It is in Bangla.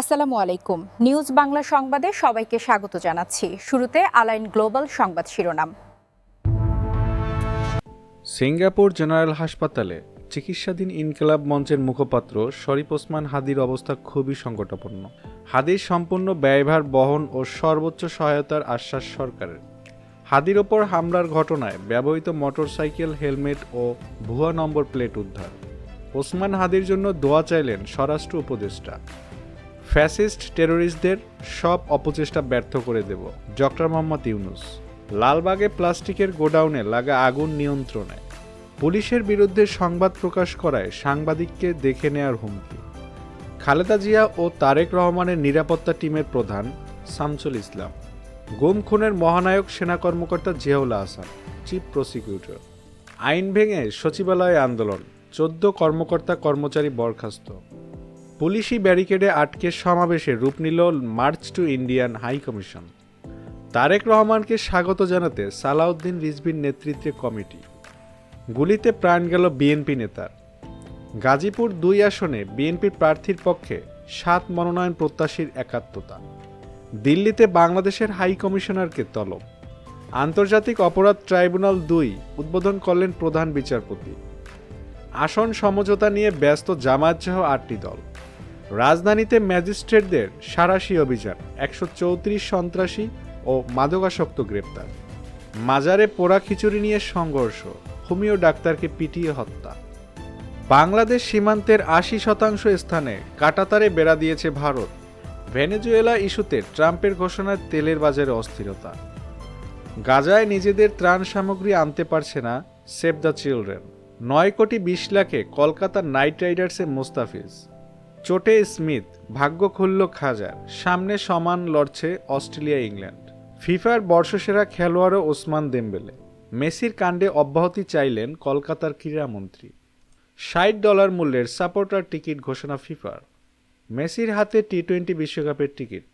আসসালামু আলাইকুম। নিউজ বাংলা সংবাদে সবাইকে স্বাগত জানাচ্ছি। শুরুতে আলাইন গ্লোবাল সংবাদ শিরোনাম। সিঙ্গাপুর জেনারেল হাসপাতালে চিকিৎসাধীন ইনকলাব মঞ্চের মুখপাত্র শরীফ ওসমান হাদির অবস্থা খুবই সংকটাপন্ন হাদির সম্পূর্ণ ব্যয়ভার বহন ও সর্বোচ্চ সহায়তার আশ্বাস সরকারের। হাদির ওপর হামলার ঘটনায় ব্যবহৃত মোটরসাইকেল, হেলমেট ও ভুয়া নম্বর প্লেট উদ্ধার। ওসমান হাদির জন্য দোয়া চাইলেন স্বরাষ্ট্র উপদেষ্টা। ফ্যাসিস্ট টেরোরিস্টদের সব অপচেষ্টা ব্যর্থ করে দেব। ডক্টর মোহাম্মদ ইউনুস, লালবাগে প্লাস্টিকের গোডাউনে লাগা আগুন নিয়ন্ত্রণে। পুলিশের বিরুদ্ধে সংবাদ প্রকাশ করায় সাংবাদিককে দেখে নেয়ার হুমকি। খালেদা জিয়া ও তারেক রহমানের নিরাপত্তা টিমের প্রধান শামসুল ইসলাম, গুম খুনের মহানায়ক সেনা কর্মকর্তা জিয়াউল আহসান, চিফ প্রসিকিউটর। আইন ভেঙে সচিবালয়ে আন্দোলন, চোদ্দ কর্মকর্তা কর্মচারী বরখাস্ত। পুলিশি ব্যারিকেডে আটকে সমাবেশে রূপ নিল march to Indian high commission. Tarique রহমানকে স্বাগত জানাতে সালাউদ্দিন রিজভির নেতৃত্বে কমিটি। গুলিতে প্রাণ গেল বিএনপি নেতার। গাজীপুর দুই আসনে বিএনপির প্রার্থীর পক্ষে সাত মনোনয়ন প্রত্যাশীর একাত্মতা। দিল্লিতে বাংলাদেশের হাই কমিশনারকে তলব। আন্তর্জাতিক অপরাধ ট্রাইব্যুনাল দুই উদ্বোধন করলেন প্রধান বিচারপতি। আসন সমঝোতা নিয়ে ব্যস্ত জামায়াত জামায়াতসহ আটটি দল। রাজধানীতে ম্যাজিস্ট্রেটদের সারাশি অভিযান, একশো চৌত্রিশ সন্ত্রাসী ও মাদকাসক্ত গ্রেপ্তার। মাজারে পোড়া খিচুড়ি নিয়ে সংঘর্ষ, হোমিও ডাক্তারকে পিটিয়ে হত্যা। বাংলাদেশ সীমান্তের আশি শতাংশ স্থানে কাটাতারে বেড়া দিয়েছে ভারত। ভেনেজুয়েলা ইস্যুতে ট্রাম্পের ঘোষণায় তেলের বাজারে অস্থিরতা। গাজায় নিজেদের ত্রাণ সামগ্রী আনতে পারছে না সেভ দ্য চিলড্রেন। নয় কোটি বিশ লাখে কলকাতার নাইট রাইডার্সে মোস্তাফিজ। চোটে স্মিথ, ভাগ্য খুলল খাজার, সামনে সমান লড়ছে অস্ট্রেলিয়া, ইংল্যান্ড। ফিফার বর্ষসেরা খেলোয়াড়ও ওসমান দেমবেলে। মেসির কাণ্ডে অব্যাহতি চাইলেন কলকাতার ক্রীড়ামন্ত্রী। ষাট ডলার মূল্যের সাপোর্টার টিকিট ঘোষণা ফিফার। মেসির হাতে টি টোয়েন্টি বিশ্বকাপের টিকিট।